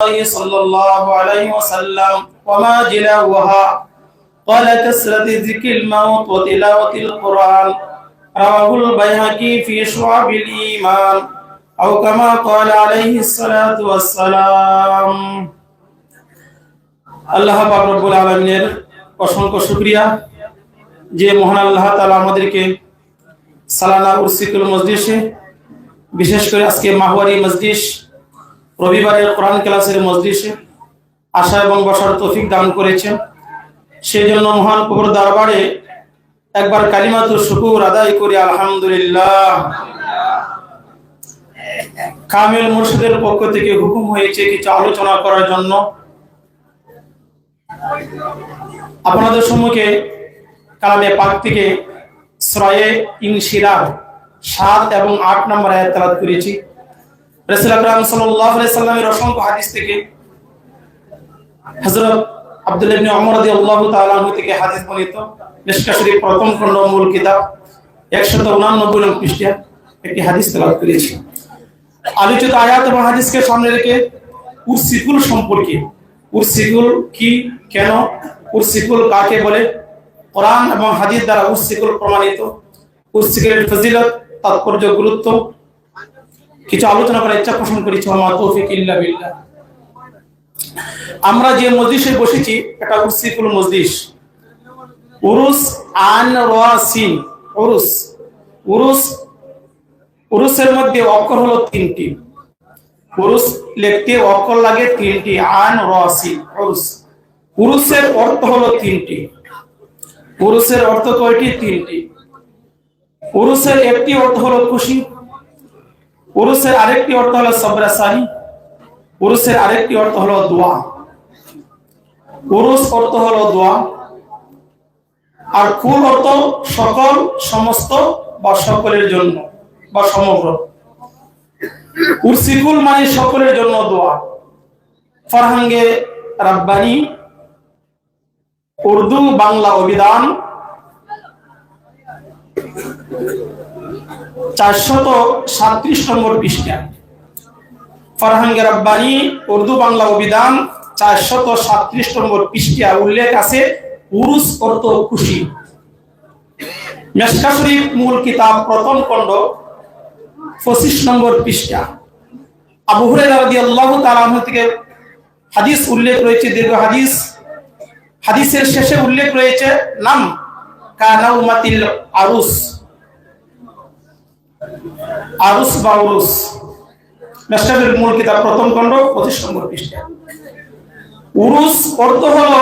الله صلى الله عليه وسلم وما جلاؤها قال كسرة ذكر الموت وتلاوة القرآن رواه البيهقي في شعب الإيمان أو كما قال عليه الصلاة والسلام আল্লাহ পাক রব্বুল আলমিনের অসংখ্য শুক্রিয়া যে মহান আল্লাহ তালা আমাদেরকে সালানা উরসিকুল মসজিদে বিশেষ করে আজকে মাহওয়ারি মসজিদ রবিবারের কোরআন ক্লাসের মসজিদে আসা এবং বসার তৌফিক দান করেছেন। সেই জন্য মহান প্রভুর দরবারে একবার কালিমাতু শুকুর আদায় করি, আলহামদুলিল্লাহ। কামিল মুর্শিদের পক্ষ থেকে হুকুম হয়েছে কিছু আলোচনা করার জন্য। আপনাদের সম্মুখে কালামে পাক থেকে শ্রয়ে ইনশিরার সাত এবং আট নম্বর আয়াত তালাত করেছি। রসুল আকরাম সাল্লাল্লাহু আলাইহি সাল্লামের অসংখ্য হাদিস থেকে হযরত আব্দুল্লাহ ইবনে ওমর রাদিয়াল্লাহু তাআলা আনহু থেকে হাদিস বর্ণিত। মিশকাত শরীফ প্রথম খণ্ড মূল কিতাব 189 নং পৃষ্ঠা একটি হাদিস তেলাওয়াত করেছি। আলোচিত আয়াত এবং হাদিসকে সামনে রেখে উরসিকুল সম্পর্কে, উরসিকুল কি, কেন, উরসিকুল কাকে বলে, কোরআন এবং হাদিস দ্বারা উরসিকুল প্রমাণিত। উরসিকুলের ফজিলত, তাৎপর্য, গুরুত্ব কিছু আলোচনা করার ইচ্ছা পোষণ করেছি আমার তৌফিক ইল্লা বিল্লাহ। আমরা যে মজলিসে বসেছি এটা উরসিকুল মজলিস। উরুস আন উরুস। উরুস, উরুসের মধ্যে অক্ষর হলো তিনটি। উরুস লিখতে অক্ষর লাগে তিনটি, আন রাসিন, উরুস। উরুসের অর্থ হলো তিনটি। উরুসের অর্থ কয়টি? তিনটি। উরুসের একটি অর্থ হলো খুশি উরুসের আরেকটি অর্থ হলো সবরাসাহি উরুসের আরেকটি অর্থ হলো দোয়া। উরুস অর্থ হলো দোয়া, আর কুল অর্থ সকল, সমস্ত বা সকলের জন্য বা সমগ্র। উরসিকুল মানে সকলের জন্য দোয়া। ফরহাঙ্গে রাব্বানি, উর্দু বাংলা অভিধান। চারশত সাতত্রিশ নম্বর পৃষ্ঠা। ফরহাঙ্গে রব্বানি, উর্দু বাংলা অভিধান, চারশত সাতত্রিশ নম্বর পৃষ্ঠা উল্লেখ আছে পুরুষ খুশি। মেসকা শরীফ মূল কিতাব প্রথম খণ্ড, পঁচিশ নম্বর পৃষ্ঠা। আবু আনহু থেকে হাদিস উল্লেখ রয়েছে, দীর্ঘ হাদিস। হাদিসের শেষে উল্লেখ রয়েছে, নাম কানাউমাতিল আরুস। আরুস বা উরুস মেসকাবের মূল কিতাব প্রথম খণ্ড, পঁচিশ নম্বর পৃষ্ঠা। উরুস অর্থ হলো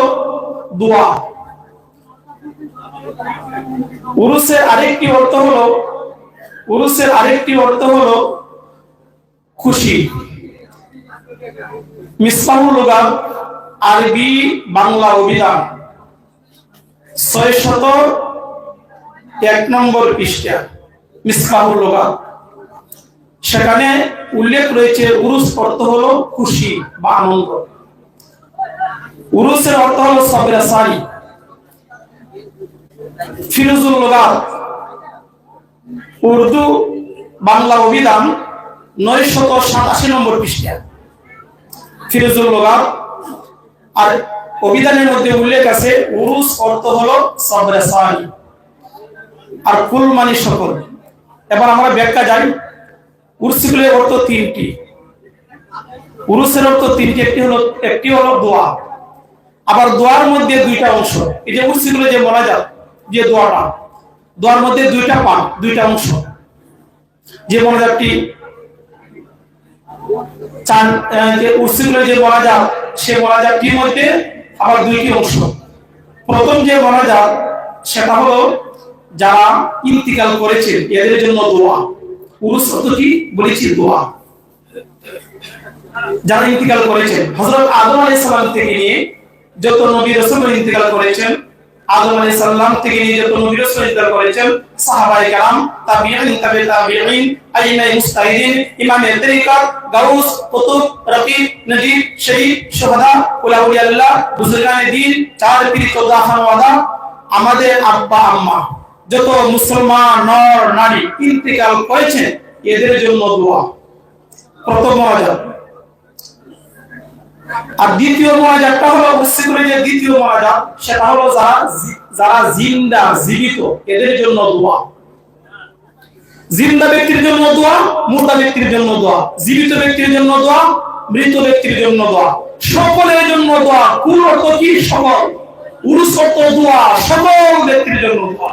দোয়া। উরুসের আরেকটি অর্থ হলো, উরুসের আরেকটি অর্থ হলো খুশি। মিসবাহুল আরবি বাংলা অভিধান। ছয় শত এক নম্বর পৃষ্ঠা মিসবাহুল সেখানে উল্লেখ রয়েছে, উরুস অর্থ হলো খুশি বা আনন্দ। উরুসের অর্থ হলো সবরা সারি। ফিরোজুল উর্দু বাংলা অভিধান নয় শত সাতাশি নম্বর পৃষ্ঠা। ফিরোজুল আর অভিধানের মধ্যে উল্লেখ আছে, উরুস অর্থ হলো সবরা সারি। আর কুল মানে সকল এবার আমরা ব্যাখ্যা যাই। উরসিকুলের অর্থ তিনটি। উরুসের অর্থ তিনটি, একটি হলো একটি হলো দোয়া। আবার দোয়ার মধ্যে দুইটা অংশ। এই যে উরসিকুলে যে বলা যায়, যে দোয়াটা, দোয়ার মধ্যে দুইটা পার্ট দুইটা অংশ। যে মনোজাতটি চান যে উরসিকুলে যে বলা যায়, সে বলা যাটির মধ্যে, আবার দুইটি অংশ। প্রথম যে বলা যায়, সেটা হলো যারা ইন্তিকাল করেছেন এদের জন্য দোয়া। বলেছি দোয়া। যারা ইন্তিকাল করেছেন হজরত আদম সালাম থেকে নিয়ে যত নবী ইন্তিকাল করেছেন, আদম থেকে নিয়ে যত নবী ইন্তিকাল করেছেন তাবে মুস্তাহিদিন, ইমামে গাউস, কুতুব, রকিব, নজিব শহীদ শুহাদা উলাউলি আল্লাহ দ্বীন চার পীর ওয়াদা, আমাদের আব্বা, আম্মা। যত মুসলমান, নর, নারী ইন্তিকাল করেছেন, এদের জন্য দোয়া। প্রথম আর দ্বিতীয় মোনাজাতটা হলো উসিকুলের যে দ্বিতীয় মোনাজাত সেটা হলো যারা যারা জিন্দা, জীবিত, এদের জন্য দোয়া। জিন্দা ব্যক্তির জন্য দোয়া, মুর্দা ব্যক্তির জন্য দোয়া। জীবিত ব্যক্তির জন্য দোয়া, মৃত ব্যক্তির জন্য দোয়া। সকলের জন্য দোয়া কুল অর্থ কি? সকল। উরুস অর্থ দোয়া, সকল ব্যক্তির জন্য দোয়া।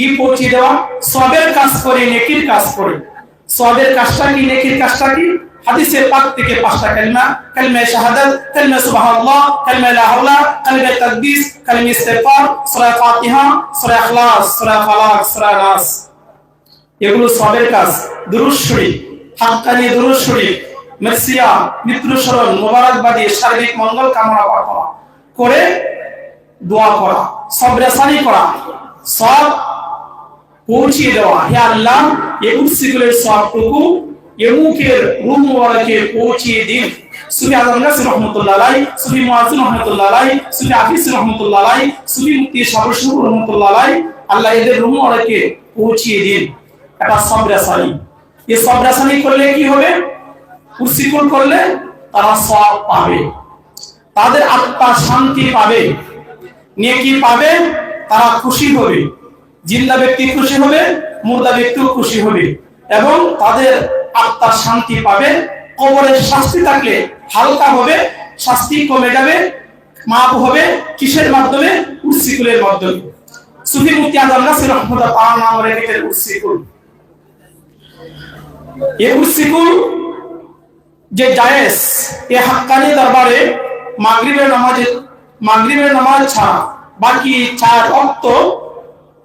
কি পৌঁছিয়ে দেওয়া? সবের কাজ করে, নেকির কাজ করে। সবের কাজটা কি? নেকির কাজটা কি? হাদিসে পাক থেকে পাঁচটা কালিমা। কালিমা শাহাদাত কালিমা সুবহানাল্লাহ কালিমা লা হাওলা কালিমা তাকদিস কালিমা ইস্তিগফার, সূরা ফাতিহা, সূরা ইখলাস, সূরা ফালাক, সূরা নাস। এগুলো সবের কাজ। দুরূদ শরীফ, হাক্কানি দুরূদ শরীফ, মেসিয়া মৃত্যু স্মরণ মোবারকবাদী, শারীরিক মঙ্গল কামনা করা। করে দোয়া করা, সব রেসানি করা। সব পৌঁছিয়ে দেওয়া। হে আল্লাহ, এই উৎসিগুলের সবটুকু এমুকের রুম ওয়ালাকে পৌঁছিয়ে দিন। সুফি আজম নাসির রহমতুল্লাহ আলাই, সুফি মুয়াজ্জিন রহমতুল্লাহ আলাই, সুফি হাফিজ রহমতুল্লাহ আলাই, সুফি মুফতি সাবরশুর রহমতুল্লাহ আলাই, আল্লাহ এদের রুম ওয়ালাকে পৌঁছিয়ে দিন। এটা সব রেসানি এই সব রেসানি করলে কি হবে? উৎসিকুল করলে তারা সব পাবে। তাদের আত্মা শান্তি পাবে। নেকি পাবে, তারা খুশি হবে। জিন্দা ব্যক্তি খুশি হবে মুর্দা ব্যক্তিও খুশি হবে এবং তাদের আত্মা শান্তি পাবে, কবরের শাস্তি থাকলে হালকা হবে, শাস্তি কমে যাবে, মাপ হবে, কিসের মাধ্যমে? উৎসিকুলের মাধ্যমে। সুফি মুক্তি আজম নাসির রহমতুল্লাহ তাআলা নাম রেখেছেন উৎসিকুল এই উৎসিকুল যে জায়েজ, এ হাক্কানি দরবারে মাগরিবের নামাজে মাগরিবের নামাজ ছাড়া বাকি চার অক্ত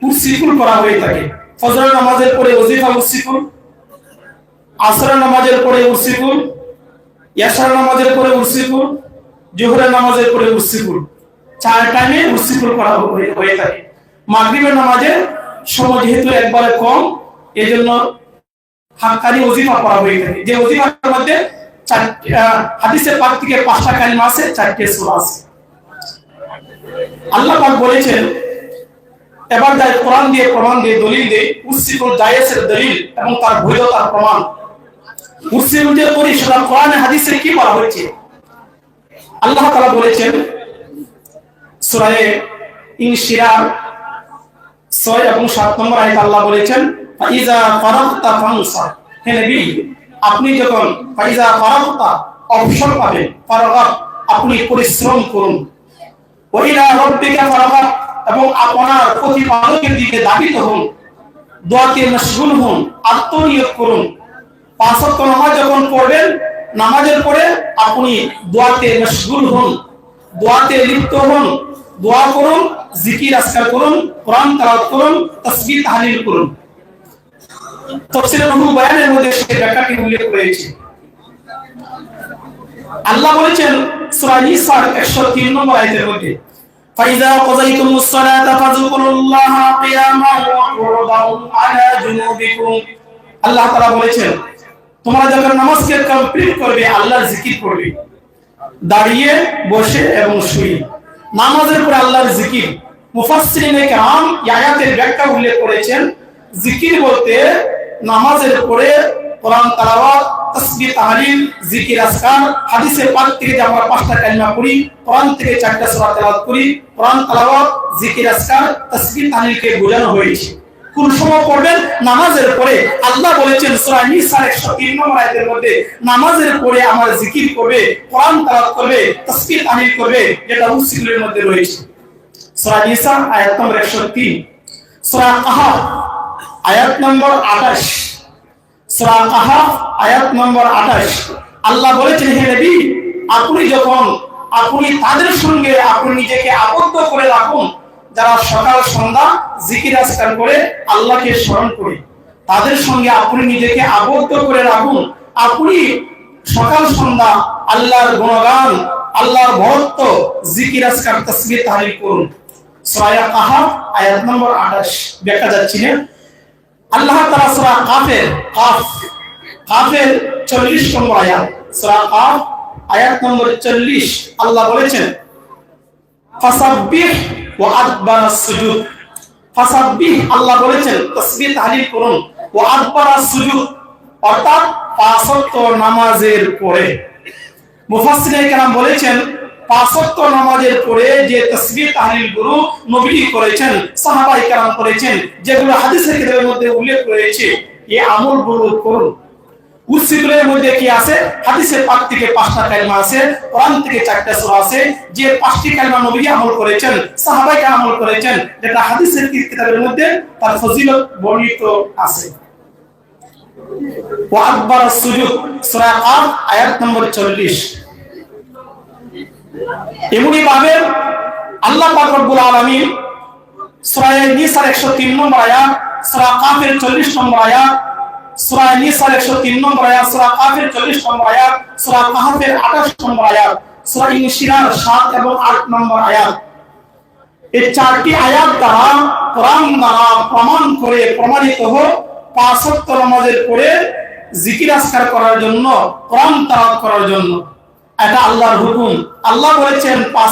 উসিকুল করা হয়ে থাকে। ফজরের নামাজের পরে ওজিফা উসিকুল আসরের নামাজের পরে উসিকুল ইয়াসার নামাজের পরে উসিকুল জোহরের নামাজের পরে উসিকুল চার টাইমে উসিকুল করা হয়ে থাকে। মাগরিবের নামাজে সময় যেহেতু একবারে কম, এজন্য হাক্কানি ওজিফা পড়া হয়ে থাকে। যে ওজিফার মধ্যে হাদিসের পাক থেকে পাঁচটা কালিমা আছে, চারটে সূরা আছে। আল্লাহ পাক বলেছেন এবার যাই কোরআন দিয়ে প্রমাণ দিয়ে, দলিল দিয়ে উসিকুল জায়েজের দলিল এবং তার বৈধতার প্রমাণ। উসিকুল যে করি সেটা কোরআনে কি বলা হয়েছে? আল্লাহ তাআলা বলেছেন সূরা ইনশিরার এবং সাত নম্বর আয়াত আল্লাহ বলেছেন, ফাইজা ফারাগতা ফানসার হে নবী, আপনি যখন ফাইজা ফারাগতা অবসর পাবেন, ফারাগাত, আপনি পরিশ্রম করুন। ওইলা রব্বিকা ফারাগাত। এবং আপনার প্রতিপালকের দিকে দাবিত হন দোয়াতে মশগুল হন, আত্মনিয়োগ করুন। পাঁচ ওয়াক্ত নামাজ যখন পড়বেন, নামাজের পরে আপনি দোয়াতে মশগুল হন, দোয়াতে লিপ্ত হন, দোয়া করুন, জিকির আজকার করুন, কোরআন তেলাওয়াত করুন, তাসবিহ, তাহলিল করুন। তাফসীরের রুহুল বয়ানের মধ্যে সেই ব্যাখ্যাটি উল্লেখ রয়েছে আল্লাহ বলেছেন, সূরা নিসার 103 নম্বর আয়াতের মধ্যে فإذا قضيتم الصلاة فاذكروا الله قياما وقعودا على جنوبكم আল্লাহ তাআলা বলেছেন তোমরা যখন নামাজকে কমপ্লিট করবে আল্লাহর জিকির করবে দাঁড়িয়ে বসে এবং শুয়ে নামাজের পরে আল্লাহর জিকির মুফাসসিরিনে কেরাম এই আয়াতের ব্যাখ্যা উল্লেখ করেছেন জিকির বলতে নামাজের পরে কোরআন তেলাওয়াত, তাসবিহ, তাহলিল জিকির আজকার, হাদিসে পাক থেকে যে আমরা পাঁচটা কালিমা পড়ি, কোরআন থেকে চারটা সূরা তেলাওয়াত করি, কোরআন তেলাওয়াত জিকির তাহলিলকে বোঝানো হয়েছে। কোন সময় পড়বেন? নামাজের পরে আল্লাহ বলেছেন সূরা নিসা 103 নম্বর আয়াতের মধ্যে, নামাজের পরে আমার জিকির করবে, কোরআন তেলাওয়াত করবে, তাসবিহ, তাহলিল করবে, যেটা উসিলের মধ্যে রয়েছে। সূরা নিসা আয়াত নম্বর 103 সূরা কাহাফ আয়াত নম্বর 28 সূরা কাহাফ আয়াত নম্বর 28 আল্লাহ বলেছেন, হে নবী, আপনি যখন, আপনি তাদের সঙ্গে, আপনি নিজেকে আবদ্ধ করে রাখুন। আপনি সকাল, সন্ধ্যা আল্লাহর গুণগান, আল্লাহর ভক্ত জিকির করুন। আয়াত নম্বর 28 দেখা যাচ্ছে আল্লাহ তাআলা সূরা কাফের, কাফ, কাফের 40 নম্বর আয়াত। সূরা কাফ, আয়াত নম্বর 40 আল্লাহ বলেছেন বলেছেন অর্থাৎ নামাজের পরে। মুফাসসিরিনে কেরাম বলেছেন নামাজের পরে যে গুরু নবী করেছেন সাহাবায়ে কেরাম করেছেন, যেগুলো হাদিসের মধ্যে উল্লেখ রয়েছে এই আমলগুলো করুন। পাঁচটা কালমা কালমা আমল করেছেন কেরাম আমল করেছেন, যেটা হাদিসের মধ্যে তার বর্ণিত আয়াত নম্বর 40 এমনি ভাবে আল্লাহ রব্বুল আলামিন সূরা নিসার 103 নম্বর আয়াত, সূরা কাফের 40 নম্বর আয়াত, সূরা নিসার 103 নম্বর আয়াত, সূরা কাফের 40 নম্বর আয়াত, সূরা কাহফের 28 নম্বর আয়াত, সূরা ইনশিরার 7 এবং 8 নম্বর আয়াত। এই চারটি আয়াত প্রমাণ করে, প্রমাণিত হোক পাঁচ ওয়াক্ত নামাজের পরে করার জন্য, কোরআন তালাওয়াত করার জন্য। এটা আল্লাহর হুকুম। আল্লাহ বলেছেন পাঁচ